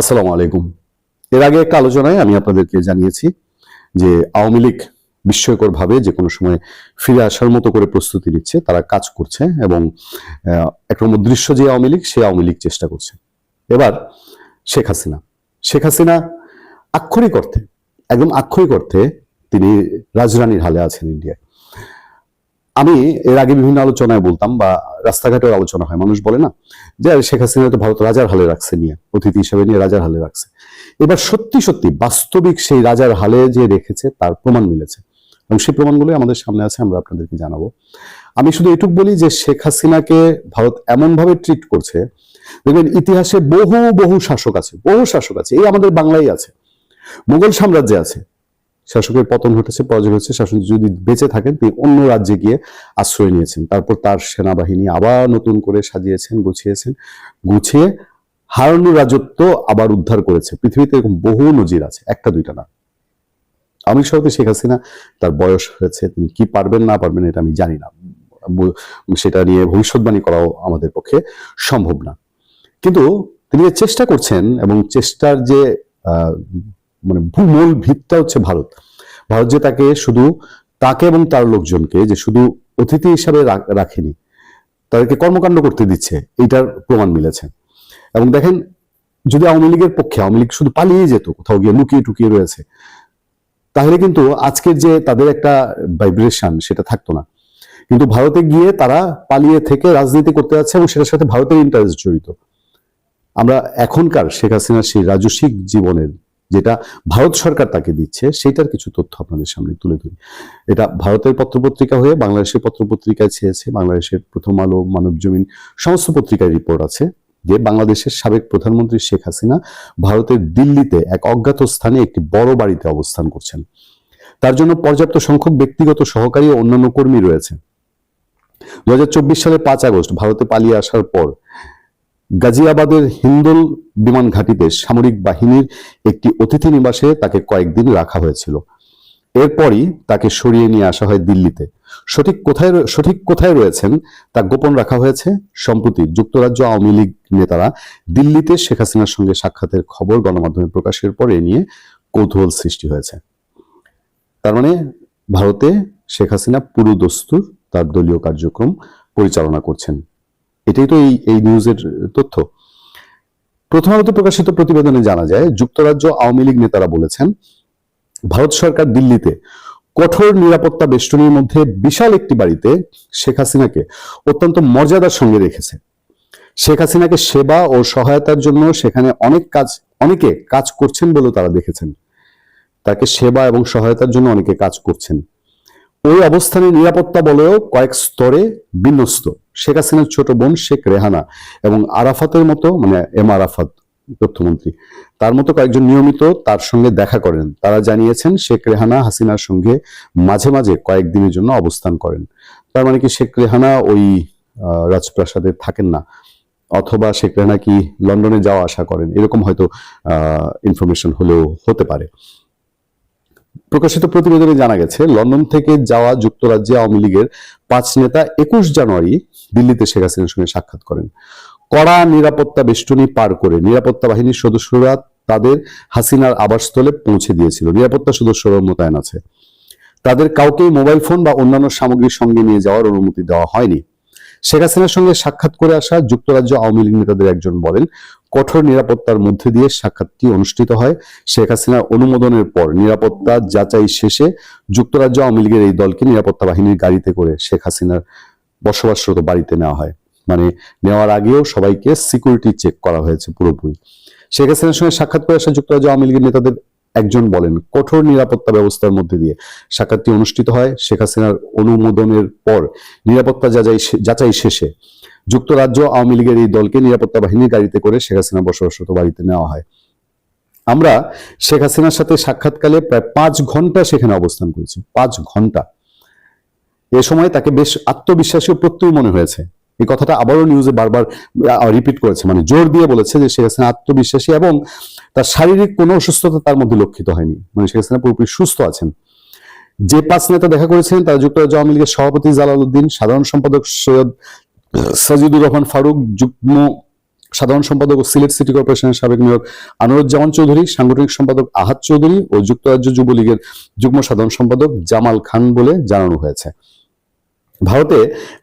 আসসালামু আলাইকুম। এর আগে একটা আলোচনায় আমি আপনাদেরকে জানিয়েছি যে আওয়ামী লীগ বিস্ময়কর ভাবে যে কোনো সময় ফিরে আসার মতো করে প্রস্তুতি নিচ্ছে, তারা কাজ করছে এবং একরকম দৃশ্য যে আওয়ামী লীগ, সে আওয়ামী লীগ চেষ্টা করছে। এবার শেখ হাসিনা। শেখ হাসিনা আক্ষরিক অর্থে, একদম আক্ষরিক অর্থে তিনি রাজরানীর হালে আছেন ইন্ডিয়ায়। আমি এর আগে বিভিন্ন আলোচনায় বলতাম বা রাস্তাঘাটের আলোচনা হয়, মানুষ বলে না যে শেখ হাসিনা তো ভারত রাজার হালে রাখছে নিয়ে, অতিথি হিসেবে নিয়ে রাজার হালে রাখছে। এবার সত্যি সত্যি বাস্তবিক সেই রাজার হালে যে রেখেছে তার প্রমাণ মিলেছে এবং সেই প্রমাণগুলোই আমাদের সামনে আছে, আমরা আপনাদেরকে জানাব। আমি শুধু এটুক বলি যে শেখ হাসিনাকে ভারত এমন ভাবে ট্রিট করছে, দেখবেন ইতিহাসে বহু বহু শাসক আছে, বহু শাসক আছে, এই আমাদের বাংলায় আছে মুঘল সাম্রাজ্যে আছে শাসকের পতন ঘটেছে, পরাজয় হয়েছে শাসক যদি বেঁচে থাকেন তিনি অন্য রাজ্যে গিয়ে আশ্রয় নিয়েছেন। তারপর তার সেনাবাহিনী আবার নতুন করে সাজিয়েছেন, গুছিয়েছেন, গুছিয়ে হারানো রাজত্ব আবার উদ্ধার করেছে। পৃথিবীতে এরকম বহু নজির আছে, একটা, দুইটা না। আমি সরকার শেখ হাসিনা, তার বয়স হয়েছে, তিনি কি পারবেন, না পারবেন, এটা আমি জানি না। সেটা নিয়ে ভবিষ্যৎবাণী করাও আমাদের পক্ষে সম্ভব না। কিন্তু তিনি চেষ্টা করছেন এবং চেষ্টার যে মানে মূল ভিতটা হচ্ছে ভারত। ভারত যে তাকে শুধু তাকে এবং তার লোকজনকে যে শুধু অতিথি হিসাবে রাখ- রাখেনি, তাদেরকে কর্মকাণ্ড করতে দিচ্ছে, এইটার প্রমাণ মিলেছে। এবং দেখেন, যদি আওয়ামী লীগের পক্ষে, আওয়ামী লীগ শুধু পালিয়ে যেত, কোথাও গিয়ে লুকিয়ে টুকিয়ে রয়েছে, তাহলে কিন্তু আজকের যে তাদের একটা ভাইব্রেশন সেটা থাকতো না। কিন্তু ভারতে গিয়ে তারা পালিয়ে থেকে রাজনীতি করতে যাচ্ছে এবং সেটার সাথে ভারতের ইন্টারেস্ট জড়িত। আমরা এখনকার শেখ হাসিনার সেই রাজস্বিক জীবনের যেটা ভারত সরকার তাকে দিচ্ছে সেটার কিছু তথ্য আপনাদের সামনে তুলে ধরি। এটা ভারতের পত্রপত্রিকা হয়ে বাংলাদেশের পত্রপত্রিকায় চেয়েছে বাংলাদেশের প্রথম আলো, মানব জমিন সমস্ত পত্রিকায় রিপোর্ট আছে যে বাংলাদেশের সাবেক প্রধানমন্ত্রী শেখ হাসিনা ভারতের দিল্লিতে এক অজ্ঞাত স্থানে একটি বড় বাড়িতে অবস্থান করছেন। তার জন্য পর্যাপ্ত সংখ্যক ব্যক্তিগত সহকারী ও অন্যান্য কর্মী রয়েছে। দু সালের পাঁচ আগস্ট ভারতে পালিয়ে আসার পর গাজিয়াবাদের হিন্দল বিমান ঘাঁটিতে সামরিক বাহিনীর একটি অতিথি নিবাসে তাকে কয়েকদিন রাখা হয়েছিল। এরপরই তাকে সরিয়ে নিয়ে আসা হয় দিল্লিতে। সঠিক কোথায় সঠিক কোথায় রয়েছেন তা গোপন রাখা হয়েছে। সম্প্রতি যুক্তরাজ্য আওয়ামী লীগ নেতারা দিল্লিতে শেখ হাসিনার সঙ্গে সাক্ষাতের খবর গণমাধ্যমে প্রকাশের পর এ নিয়ে কৌতূহল সৃষ্টি হয়েছে। তার মানে ভারতে শেখ হাসিনা পুরো দস্তুর তার দলীয় কার্যক্রম পরিচালনা করছেন। এটাই তো এই এই নিউজের তথ্য। প্রথম আলোতে প্রকাশিত প্রতিবেদনে জানা যায়, যুক্তরাজ্য আওয়ামী লীগ নেতারা বলেছেন, ভারত সরকার দিল্লিতে কঠোর নিরাপত্তা বেষ্টনীর মধ্যে বিশাল একটি বাড়িতে শেখ হাসিনাকে অত্যন্ত মর্যাদার সঙ্গে রেখেছে। শেখ হাসিনাকে সেবা ও সহায়তার জন্য সেখানে অনেক কাজ, অনেকে কাজ করছেন বলেও তারা দেখেছেন। তাকে সেবা এবং সহায়তার জন্য অনেকে কাজ করছেন। ওই অবস্থানে নিরাপত্তা বলেও কয়েক স্তরে বিন্যস্ত। শেখ হাসিনার ছোট বোন শেখ রেহানা এবং আরাফাতের মতো মানে এম আরাফাত তথ্যমন্ত্রী, তার মতো কয়েকজন নিয়মিত তার সঙ্গে দেখা করেন। তারা জানিয়েছেন শেখ রেহানা হাসিনার সঙ্গে মাঝে মাঝে কয়েকদিনের জন্য অবস্থান করেন। তার মানে কি শেখ রেহানা ওই রাজপ্রাসাদে থাকেন না? অথবা শেখ রেহানা কি লন্ডনে যাওয়া আসা করেন? এরকম হয়তো ইনফরমেশন হলেও হতে পারে। প্রকাশিত প্রতিবেদনে জানা গেছে, লন্ডন থেকে যাওয়া যুক্তরাজ্যে আওয়ামী লীগের পাঁচ নেতা একুশ জানুয়ারি দিল্লিতে শেখ হাসিনার সঙ্গে সাক্ষাৎ করেন। কড়া নিরাপত্তা বেষ্টনী পার করে নিরাপত্তা বাহিনীর সদস্যরা তাদের হাসিনার আবাসস্থলে পৌঁছে দিয়েছিল। নিরাপত্তা সদস্যরা মোতায়েন আছে। তাদের কাউকে মোবাইল ফোন বা অন্যান্য সামগ্রী সঙ্গে নিয়ে যাওয়ার অনুমতি দেওয়া হয়নি। শেখ হাসিনার সঙ্গে সাক্ষাৎ করে আসা যুক্তরাজ্য আওয়ামী লীগ নেতাদের একজন বলেন, কঠোর নিরাপত্তার মধ্যে দিয়ে সাক্ষাৎটি অনুষ্ঠিত হয়। শেখ হাসিনার অনুমোদনের পর নিরাপত্তা যাচাই শেষে যুক্তরাজ্য আওয়ামী লীগের এই দলকে নিরাপত্তা বাহিনীর গাড়িতে করে শেখ হাসিনার বসবাসরত বাড়িতে নেওয়া হয়। মানে নেওয়ার আগেও সবাইকে সিকিউরিটি চেক করা হয়েছে পুরোপুরি। শেখ হাসিনার সঙ্গে সাক্ষাৎ করে আসা যুক্তরাজ্য আওয়ামী লীগের নেতাদের একজন বলেন, কঠোর নিরাপত্তা ব্যবস্থার মধ্যে দিয়ে সাক্ষাৎটি অনুষ্ঠিত হয় শেখ হাসিনার অনুমোদনের পর। নিরাপত্তা যাচাই যাচাই শেষে যুক্তরাজ্য আওয়ামী লীগের এই দলকে নিরাপত্তা বাহিনীর গাড়িতে করে শেখ হাসিনা বসবাসত বাড়িতে নেওয়া হয়। আমরা শেখ হাসিনার সাথে সাক্ষাৎকালে প্রায় পাঁচ ঘণ্টা সেখানে অবস্থান করেছি, পাঁচ ঘণ্টা। এ সময় তাকে বেশ আত্মবিশ্বাসী প্রত্যয় মনে হয়েছে। এই কথাটা আবারও নিউজে বারবার রিপিট করেছে। মানে জোর দিয়ে বলেছে যে শেখ হাসিনা আত্মবিশ্বাসী এবং তার শারীরিক কোনো অসুস্থতা তার মধ্যে লক্ষিত হয়নি। মানে শেখ হাসিনা পুরোপুরি সুস্থ আছেন। যে পাঁচ নেতা দেখা করেছেন তারা যুক্তরাজ্য আওয়ামী লীগের সভাপতি জালাল উদ্দিন সাধারণ সম্পাদক সৈয়দ সাজিদুর রহমান ফারুক, যুগ্ম সাধারণ সম্পাদক ও সিলেট সিটি কর্পোরেশনের সাবেক মেয়র আনোয়ারুজ্জামান চৌধুরী, সাংগঠনিক সম্পাদক আহাদ চৌধুরী ও যুক্তরাজ্য যুবলীগের যুগ্ম সাধারণ সম্পাদক জামাল খান বলে জানানো হয়েছে। ভারতে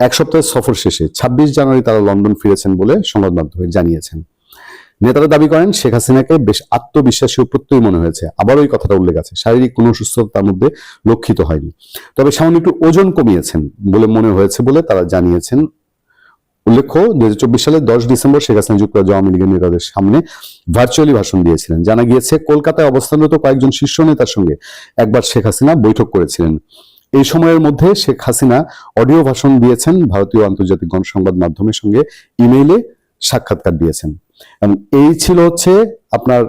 এক সপ্তাহের সফর শেষে ছাব্বিশ জানুয়ারি তারা লন্ডন ফিরেছেন বলে সংবাদ মাধ্যমে জানিয়েছেন। নেতারা দাবি করেন, শেখ হাসিনাকে বেশ আত্মবিশ্বাসী প্রত্যয়ী মনে হয়েছে। আবার ওই কথাটা উল্লেখ আছে, শারীরিক কোনো অসুস্থতা তার মধ্যে লক্ষিত হয়নি। তবে সামান্য একটু ওজন কমিয়েছেন বলে মনে হয়েছে বলে তারা জানিয়েছেন। উল্লেখ্য দুই হাজার চব্বিশ সালের দশ ডিসেম্বর শেখ হাসিনা যুক্তরাজ্য আওয়ামী লীগের নেতাদের সামনে ভার্চুয়ালি ভাষণ দিয়েছিলেন। জানা গিয়েছে, কলকাতায় অবস্থানরত কয়েকজন শীর্ষ নেতার সঙ্গে একবার শেখ হাসিনা বৈঠক করেছিলেন। এই সময়ের মধ্যে শেখ হাসিনা অডিও ভাষণ দিয়েছেন ভারতীয় আন্তর্জাতিক গণসংবাদ মাধ্যমের সঙ্গে, ইমেইলে সাক্ষাৎকার দিয়েছেন। এবং এই ছিল হচ্ছে আপনার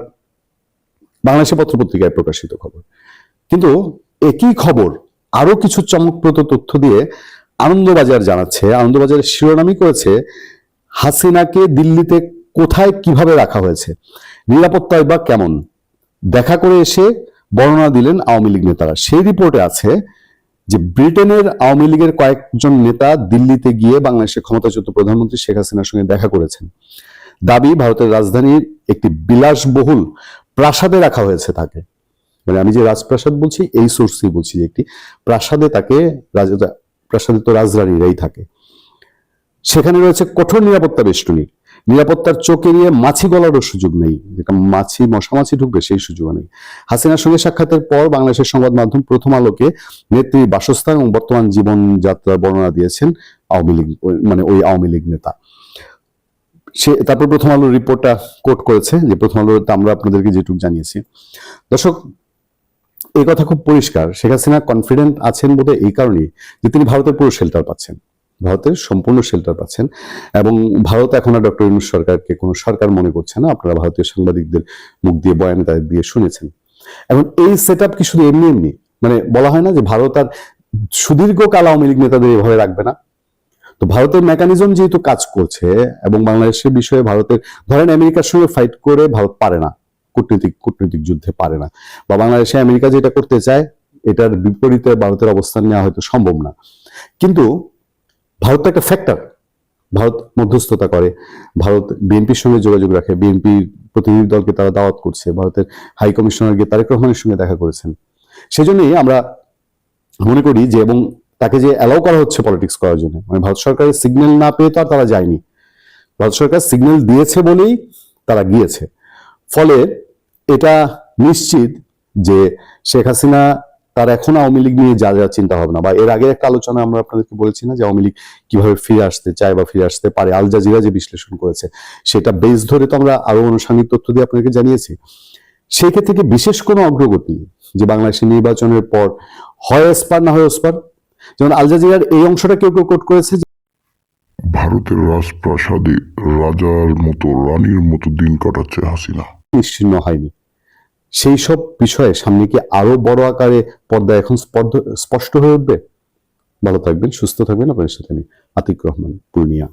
বাংলাদেশের পত্রপত্রিকায় প্রকাশিত খবর। কিন্তু একই খবর আরও কিছু চমকপ্রদ তথ্য দিয়ে আনন্দবাজার জানাচ্ছে, আনন্দবাজারের শিরোনামই করেছে, হাসিনাকে দিল্লিতে কোথায় কীভাবে রাখা হয়েছে, নিরাপত্তায় বা কেমন? দেখা করে এসে বর্ণনা দিলেন আওয়ামী লীগ নেতারা। সেই রিপোর্টে আছে যে ব্রিটেনের আওয়ামী লীগের কয়েকজন নেতা দিল্লিতে গিয়ে বাংলাদেশের ক্ষমতাচ্যুত প্রধানমন্ত্রী শেখ হাসিনার সঙ্গে দেখা করেছেন। দাবি, ভারতের রাজধানীর একটি বিলাসবহুল প্রাসাদে রাখা হয়েছে তাকে। মানে আমি যে রাজপ্রাসাদ বলছি, এই সোর্সই বলছি যে একটি প্রাসাদে তাকে প্রাসাদে তো রাজরানীরাই থাকে। সেখানে রয়েছে কঠোর নিরাপত্তা বেষ্টনী। নিরাপত্তার চোখে নিয়ে মাছি গলারও সুযোগ নেই। যেটা মাছি মশা মাছি ঢুকবে সেই সুযোগ নেই। হাসিনার সঙ্গে সাক্ষাতের পর বাংলাদেশের সংবাদ মাধ্যম প্রথম আলোকে নেত্রীর বাসস্থান এবং বর্তমান জীবনযাত্রার বর্ণনা দিয়েছেন আওয়ামী লীগ মানে ওই আওয়ামী লীগ নেতা। সে তারপর প্রথম আলোর রিপোর্টটা কোট করেছে, যে প্রথম আলোতে আমরা আপনাদেরকে যেটুকু জানিয়েছি। দর্শক, এই কথা খুব পরিষ্কার। শেখ হাসিনা কনফিডেন্ট আছেন বোধ এই কারণেই যে তিনি ভারতের পুরো শেল্টার পাচ্ছেন। ভারতের সম্পূর্ণ শেল্টার পাচ্ছেন। এবং ভারত এখন আর ডক্টর ইউনুস সরকারকে কোনো সরকার মনে করছে না। আপনারা ভারতীয় সাংবাদিকদের মুখ দিয়ে, বয়ানে তাদের দিয়ে শুনেছেন। এখন এই সেট কি শুধু এমনি এমনি? মানে বলা হয় না যে ভারত আর সুদীর্ঘকাল আওয়ামী লীগ নেতাদের এভাবে রাখবে না? তো ভারতের মেকানিজম যেহেতু কাজ করছে এবং বাংলাদেশের বিষয়ে ভারতের ধরেন আমেরিকার সঙ্গে ফাইট করে ভারত পারে না। কূটনৈতিক কূটনৈতিক যুদ্ধে পারে না। বা বাংলাদেশে আমেরিকা যেটা করতে চায়, এটার বিপরীতে ভারতের অবস্থান নেওয়া হয়তো সম্ভব না। কিন্তু ভারত একটা ফ্যাক্টর ভারত মধ্যস্থতা করে। ভারত বিএনপির সঙ্গে যোগাযোগ রাখে। বিএনপির প্রতিনিধি দলকে তারা দাওয়াত করছে। ভারতের হাই কমিশনার গিয়ে তারেক রহমানের সঙ্গে দেখা করেছেন। সেজন্যই আমরা মনে করি যে, এবং তাকে যে অ্যালাউ করা হচ্ছে পলিটিক্স করার জন্য মানে ভারত সরকারের সিগন্যাল না পেয়ে তো আর তারা যায়নি। ভারত সরকার সিগন্যাল দিয়েছে বলেই তারা গিয়েছে। ফলে এটা নিশ্চিত যে শেখ হাসিনা তার এখন আওয়ামী লীগ নিয়ে যা যা চিন্তা ভাবনা বা এর আগে একটা আলোচনা আমরা আপনাদেরকে বলেছি না যে আওয়ামী লীগ কীভাবে ফিরে আসতে চায় বা ফিরে আসতে পারে। আল জাজিরা যে বিশ্লেষণ করেছে সেটা বেস ধরে তো আমরা আরও আনুষঙ্গিক তথ্য দিয়ে আপনাদেরকে জানিয়েছি। সেই ক্ষেত্রে কি বিশেষ কোনো অগ্রগতি যে বাংলাদেশের নির্বাচনের পর হয় এসপার না হয় ওসপার যেমন আল জাজিরার এই অংশটা কেউ কেউ কোট করেছে ভারতের রাজপ্রাসাদে রাজার মতো রানীর মতো দিন কাটাচ্ছে হাসিনা। নিশ্চিন্ন হয়নি। সেই সব বিষয়ে সামনে কি আরও বড় আকারে পর্দা এখন স্পষ্ট হয়ে উঠবে? ভালো থাকবেন, সুস্থ থাকবেন। আপনার সাথে আমি আতিক রহমান, পূর্ণিয়া।